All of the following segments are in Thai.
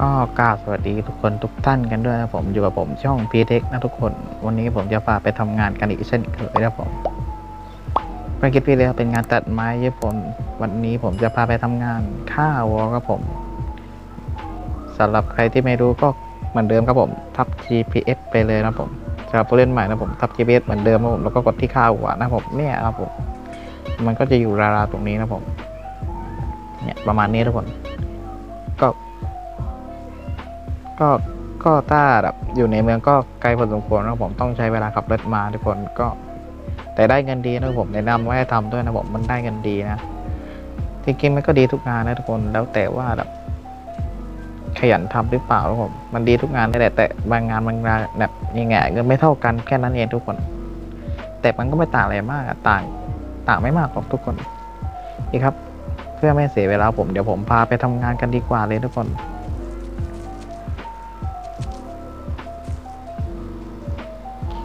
ก็กราบสวัสดีทุกคนทุกท่านกันด้วยนะผมอยู่กับผมช่องพีเทคนะทุกคน วันนี้ผมจะพาไปทำงานกันอีกเช่นเคยนะผมเมื่อกี้พี่เลยเป็นงานตัดไม้ญี่ปุ่นวันนี้ผมจะพาไปทำงานฆ่าวอครับผมสำหรับใครที่ไม่รู้ก็เหมือนเดิมครับผมทับ GPS ไปเลยนะผมสำหรับผู้เล่นใหม่นะผมทับ GPS เหมือนเดิมนะผมแล้วก็กดที่ฆ่าหัวนะผมเนี่ยครับผมมันก็จะอยู่ราวๆตรงนี้นะผม เนี่ยประมาณนี้ทุกคน ก็ก็ถ้าแบบอยู่ในเมืองก็ไกลพอสมควรนะผมต้องใช้เวลาขับรถมาทุกคนก็ แต่ได้เงินดีนะผมแนะนำว่าให้ทำด้วยนะผมมันได้เงินดีนะจริงๆมันก็ดีทุกงานนะทุกคนแล้วแต่ว่าแบบขยันทำหรือเปล่านะผมมันดีทุกงานนั่แต่บางงานบางงานแบบยังไงเงินไม่เท่ากันแค่นั้นเองทุกคน แต่มันก็ไม่ต่างอะไรมากต่างต่างไม่มากหรอกทุกคนนี่ครับ เพื่อไม่เสียเวลาผมเดี๋ยวผมพาไปทำงานกันดีกว่าเลยทุกคน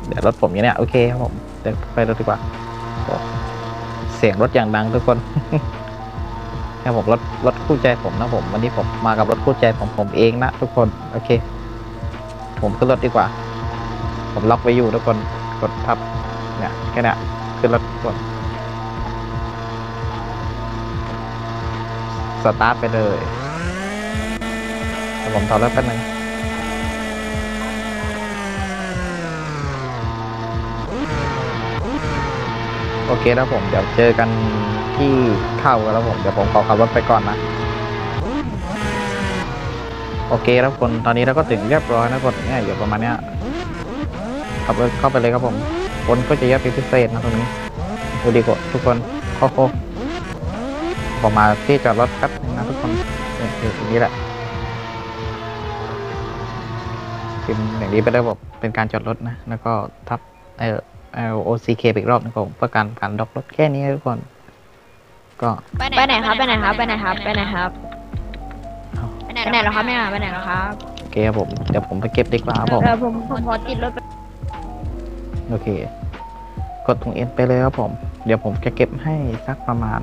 เดี๋ยวรถผมอยู่เนี่ยโอเคครับผมเดี๋ยวไปรถดีกว่าเสียงรถอย่างดังทุกคนครับผมรถรถคู่ใจผมนะผมวันนี้ผมมากับรถคู่ใจของผมเองนะทุกคนโอเค ผมขึ้นรถดีกว่า ผมล็อกไว้อยู่ทุกคนกดทับเนี่ยแค่เนี้ยขึ้นรถกคนสตาร์ทไปเลยผมถอดรถแป๊บนึง อเคแล้วผมเดี๋ยวเจอกันที่เข้ากันแล้วผมเดี๋ยวผมขอขับรถไปก่อนนะโอเคแล้วคนตอนนี้เราก็ถึงเรียบร้อยนะคนเนี่ยอยู่ประมาณเนี้ยขับรถเข้าไปเลยครับผมคนก็จะเยอะเป็นพิเศษนะตรงนี้ดูดีกว่าทุกคนโอ้โผมมาที่จอดรถแป๊บนึงนะทุกคนนี่คือตรงนี้แหละพิมพ์อย่างนี้ไปได้บอกเป็นการจอดรถนะ แล้วก็ทับเออ L O C K อีกรอบนึงผมเพื่อการการด็อกรถแค่นี้ทุกคน ก็ไปไหนครับ ไปไหนครับ ไปไหนครับ ไปไหนครับ ไปไหนเหรอครับแม่ไปไหนเหรอครับโอเคครับผม เดี๋ยวผมไปเก็บดีกว่าครับผมเออผมผมขอติดรถไปโอเค กดตรงเอ็นไปเลยครับผม เดี๋ยวผมจะเก็บให้สักประมาณ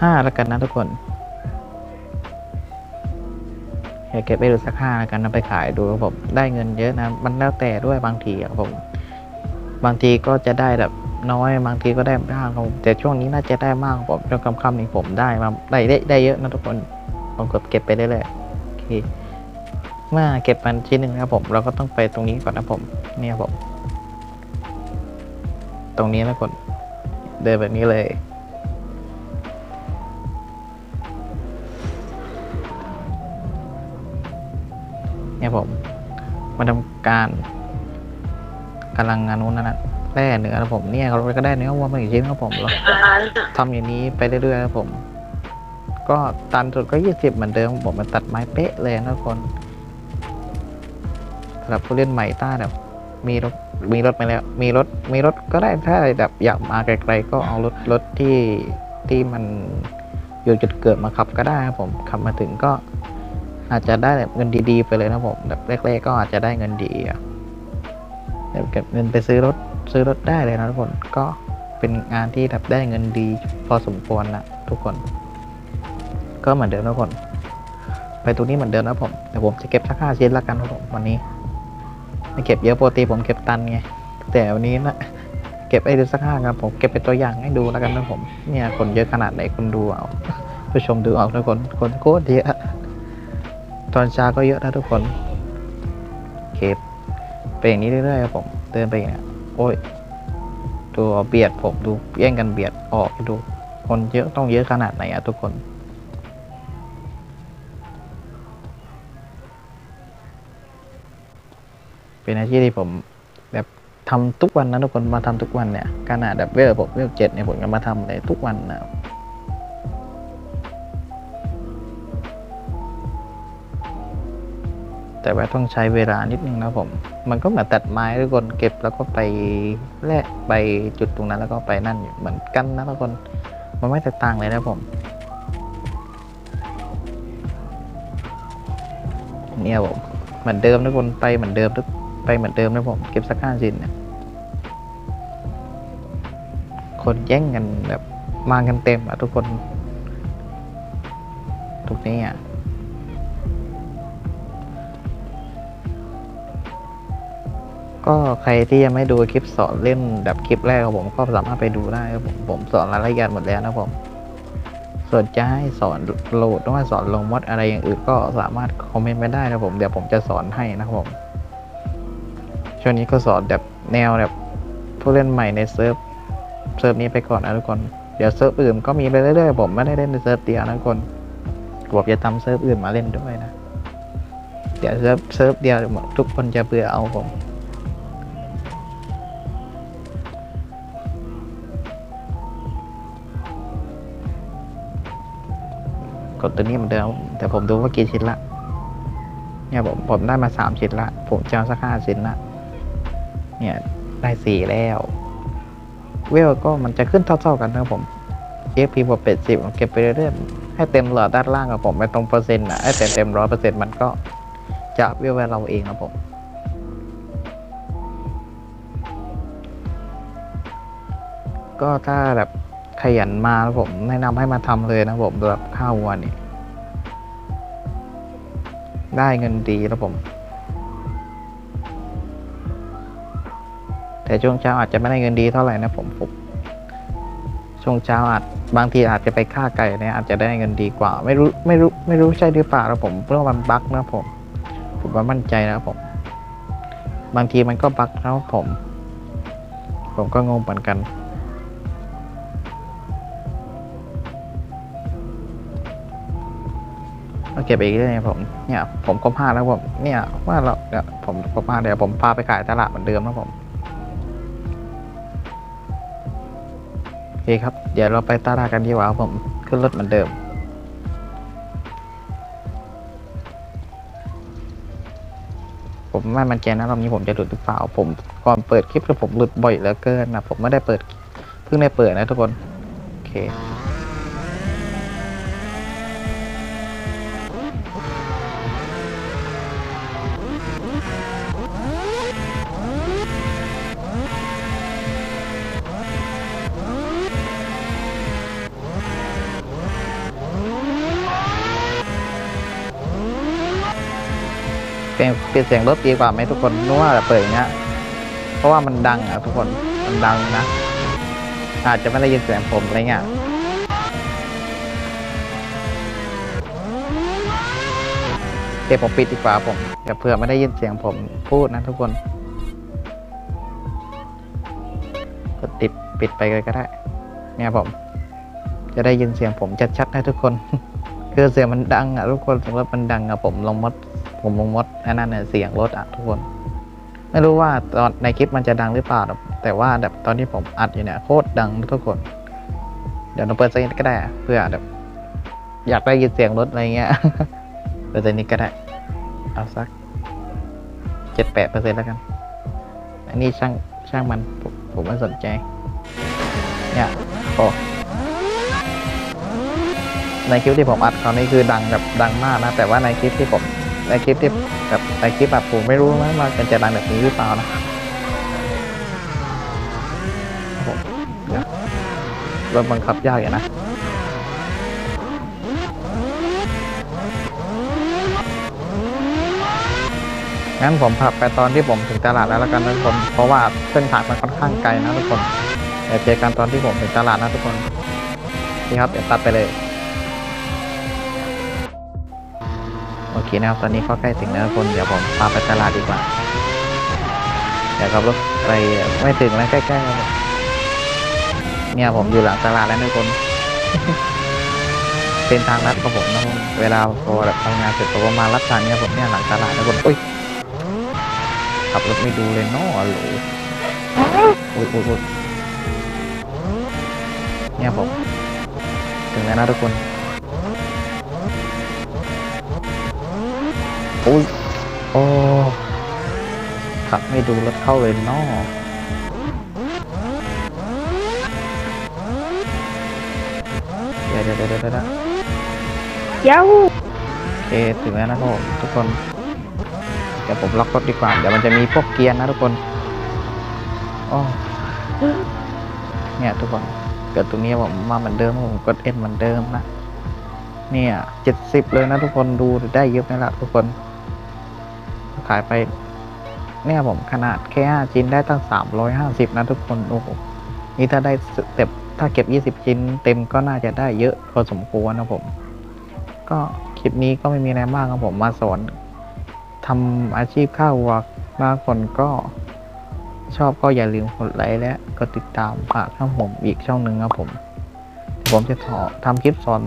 ห้าแล้วกันนะทุกคนเดี๋ยวเก็บไปดูสักห้าแล้วกันนะไปขายดูครับผม ได้เงินเยอะนะ มันแล้วแต่ด้วยบางทีอะครับผม บางทีก็จะได้แบบน้อยบางทีก็ได้บ้างครับแต่ช่วงนี้น่าจะได้มากครับผมช่วงค่ำๆนี้ผมได้มาได้ได้ได้เยอะนะทุกคนผมกดเก็บไปเรื่อยๆโอเคเมื่อเก็บมันชิ้นหนึ่งนะครับผมเราก็ต้องไปตรงนี้ก่อนนะผมเนี่ยครับผม ตรงนี้นะคนเดินแบบนี้เลยเนี่ยผมมาทำการ กำลังงานนู้นนะนะแร่เนื้อนะผมเนี่ยเราก็ได้เนื้อวัวมาอีกชิ้นครับผมเราทำอย่างนี้ไปเรื่อยๆครับผม ก็ตันสุดก็ยี่สิบเหมือนเดิมผมมันตัดไม้เป๊ะเลยนะทุกคนสำหรับผู้เล่นใหม่ต้าแบบมีรถมีรถไปแล้ว มีรถมีรถก็ได้ถ้าแบบอยากมาไกลๆก็เอารถรถที่ที่มันอยู่จุดเกิดมาขับก็ได้ครับผมขับมาถึงก็อาจจะได้แบบเงินดีๆไปเลยนะผมแบบแรกๆก็อาจจะได้เงินดีอะแบบ เก็บเงินไปซื้อรถซื้อรถได้เลยนะทุกคนก็เป็นงานที่แบบได้เงินดีพอสมควรนะทุกคน ก็เหมือนเดิมทุกคน ไปตรงนี้เหมือนเดิมนะผมแต่ผมจะเก็บสักห้าชิ้นละกันครับผมวันนี้ไม่เก็บเยอะปกติผมเก็บตันไงแต่วันนี้นะเก็บไอ้ดูสักห้าครับผมเก็บเป็นตัวอย่างให้ดูแล้วกันนะผมเนี่ยคนเยอะขนาดไหนคุณดูเอาผู้ชมดูเอาทุกคนคนโคตรเยอะตอนเช้าก็เยอะนะทุกคนเก็บ อย่างนี้เรื่อยๆครับผมเดินไปอย่างเนี้ยโอ้ยดูเอาเบียดผมดูแย่งกันเบียดออกดูคนเยอะต้องเยอะขนาดไหนอะทุกคนเป็นอาชีพที่ผมแบบทำทุกวันนะทุกคนมาทำทุกวันเนี่ยขนาดแบบเวลผมเวลเจ็ดเนี่ยผมก็มาทำเลยทุกวันนะแต่ว่าต้องใช้เวลานิดนึงนะผม มันก็เหมือนตัดไม้ทุกคนเก็บแล้วก็ไปแลกไปจุดตรงนั้นแล้วก็ไปนั่นอยู่เหมือนกันนะทุกคน มันไม่แตกต่างเลยนะผมเนี่ยผมเหมือนเดิมทุกคนไปเหมือนเดิมทุกไปเหมือนเดิมนะผมเก็บสักห้าชิ้นเนี่ยคนแย่งกันแบบมากันเต็มอะทุกคนทุกนี้อะ ก็ใครที่ยังไม่ดูคลิปสอนเล่นแบบคลิปแรกของผมก็สามารถไปดูได้ครับผมผมสอนรายละเอียดหมดแล้วนะผมส่วนจะให้สอนโหลดหรือว่าสอนลงมดอะไรอย่างอื่นก็สามารถคอมเมนต์ไปได้นะผมเดี๋ยวผมจะสอนให้นะครับผมช่วงนี้ก็สอนแบบแนวแบบผู้เล่นใหม่ในเซิร์ฟเซิร์ฟนี้ไปก่อนนะทุกคนเดี๋ยวเซิร์ฟอื่นก็มีไปเรื่อยๆผมไม่ได้เล่นในเซิร์ฟเดียวนะทุกคนผมจะทำเซิร์ฟอื่นมาเล่นด้วยนะเดี๋ยวเซิร์ฟเซิร์ฟเดียวทุกคนจะเบื่อเอาผม ดตัวนี้เหมือนเดิมแต่ผมดูว่ากี่ชิ้นละเนี่ยผมผมได้มาสามชิ้นละ ผมจะเอาสักห้าชิ้นละเนี่ยได้สี่แล้ว เวลก็มันจะขึ้นเท่าๆกันนะครับผม XP บวกเป็ดสิบเก็บไปเรื่อยๆให้เต็มหลอดด้านล่างกับผมไปตรงเปอร์เซ็นต์นะให้เต็มเต็มร้อยเปอร์เซ็นต์มันก็จะเวลเราเองนะผมก็ถ้าแบบ ขยันมานะผมแนะนำให้มาทำเลยนะผมสำหรับข้าววัวนี่ได้เงินดีแล้วผม แต่ช่วงเช้าอาจจะไม่ได้เงินดีเท่าไหร่นะผมผมช่วงเช้าอาจบางทีอาจจะไปฆ่าไก่เนี่ยอาจจะได้เงินดีกว่า ไม่รู้ไม่รู้ไม่รู้ใช่หรือเปล่านะผมเพราะมันบั๊กนะผมผมว่ามั่นใจนะผม บางทีมันก็บั๊กนะผม ผมก็งงเหมือนกัน เคไปอีกเองหนึงผมเนี่ยผมก็พลาดแล้วผมเนี่ยว่าเราเนี่ยผมก็พลาดเดี๋ยวผมพาไปขายตลาดเหมือนเดิมนะผมโอเคครับ เดี๋ยวเราไปตลาดกันดีกว่าผมขึ้นรถเหมือนเดิมผมไม่มันใจนะรอบนี้ผมจะหลุดหรือเปล่าผมก่อนเปิดคลิปแล้วผมหลุดบ่อยเหลือเกินนะผมไม่ได้เปิดเพิ่งได้เปิดนะทุกคน โอเค เปลี่ยนเปลี่ยนเสียงรถดีกว่าไหมทุกคนนึกว่าเปิดอย่างเงี้ยเพราะว่ามันดังอะทุกคนมันดังนะ อาจจะไม่ได้ยินเสียงผมอะไรเงี้ยเดี๋ยวผมปิดดีกว่าผมเดี๋ยวเผื่อไม่ได้ยินเสียงผมพูดนะทุกคนกดติดปิดไปเลยก็ได้ เนี่ยผม จะได้ยินเสียงผมชัดๆนะทุกคน คือเสียงมันดังอะทุกคนเสียงรถมันดังอะผมลองมด ผมลงมดอันนั้นเนี่ยเสียงรถอะทุกคน ไม่รู้ว่าตอนในคลิปมันจะดังหรือเปล่า แต่ว่าแบบตอนที่ผมอัดอยู่เนี่ยโคตรดังทุกคน เดี๋ยวเราเปิดเสียงก็ได้เพื่อแบบอยากได้ยินเสียงรถอะไรเงี้ยเปิดเสียงนี้ก็ได้ เอาสักเจ็ดแปดเปอร์เซ็นต์แล้วกัน อันนี้ช่างช่างมันผมผมไม่สนใจ เนี่ยโอ้ในคลิปที่ผมอัดคราวนี้คือดังแบบดังมากนะ แต่ว่าในคลิปที่ผม ในคลิปที่แบบในคลิปแบบผมไม่รู้นะว่ามันจะดังแบบนี้หรือเปล่านะผมเดี๋ยวรถบังคับยากอย่างนะงั้นผมขับไปตอนที่ผมถึงตลาดแล้วล้วกันนะทุกคนเพราะว่าเส้นทางมันค่อนข้างไกลนะทุกคนเดี๋ยวเจอกันตอนที่ผมถึงตลาดนะทุกคนนี่ครับเดี๋ยวตัดไปเลย โอเคนะครับ ตอนนี้ก็ใกล้ถึงแล้วทุกคนเดี๋ยวผมพาไปตลาดดีกว่า เดี๋ยวขับรถไปไม่ถึงแล้วใกล้ๆแล้วเนี่ยผมอยู่หลังตลาดแล้วนะทุกคนเป็นทางลัดของผมนะเวลาพอแบบทำงานเสร็จผมมาลัดทางเนี้ยผมเนี่ยหลังตลาดนะคนอุ้ยขับรถไม่ดูเลยเนาะหรืออุ้ยอุ้ยอุ้ยเนี่ยผมถึงแล้วนะทุกคน อุ้ยโอ้ขับไม่ดูรถเข้าเลยเนาะเดี๋ยวเดี๋ยวเดี๋ยวเดี๋ยวเดี๋ยวเย้าโอเคถึงแล้วนะครับผมทุกคน เดี๋ยวผมล็อกรถดีกว่า เดี๋ยวมันจะมีพวกเกียร์นะทุกคนอ๋อเนี่ยทุกคนเกิดตรงนี้ผมมาเหมือนเดิมผมกดเอ็นเหมือนเดิมนะเนี่ยเจ็ดสิบเลยนะทุกคนดูได้เยอะไหมล่ะทุกคน ขายไป เนี่ยผมขนาดแค่ 5 ชิ้นได้ตั้ง 350 นะทุกคน โอ้โห นี่ถ้าได้เต็ปถ้าเก็บ 20 ชิ้นเต็มก็น่าจะได้เยอะพอสมควรนะผม ก็คลิปนี้ก็ไม่มีอะไรมากครับผมมาสอนทำอาชีพข้าววัวบางคนก็ชอบก็อย่าลืมกดไลค์และกดติดตามฝากช่องผมอีกช่องหนึ่งครับผมผมจะทำคลิปสอน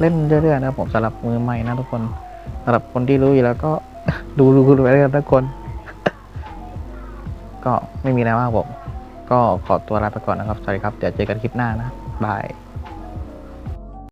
เล่นเรื่อยๆนะผมสำหรับมือใหม่นะทุกคนสำหรับคนที่รู้อยู่แล้วก็ ดูดูดูไว้เลยครับทุกคน ก็ไม่มีอะไรมากผม ก็ขอตัวลาไปก่อนนะครับ สวัสดีครับ เดี๋ยวเจอกันคลิปหน้านะบาย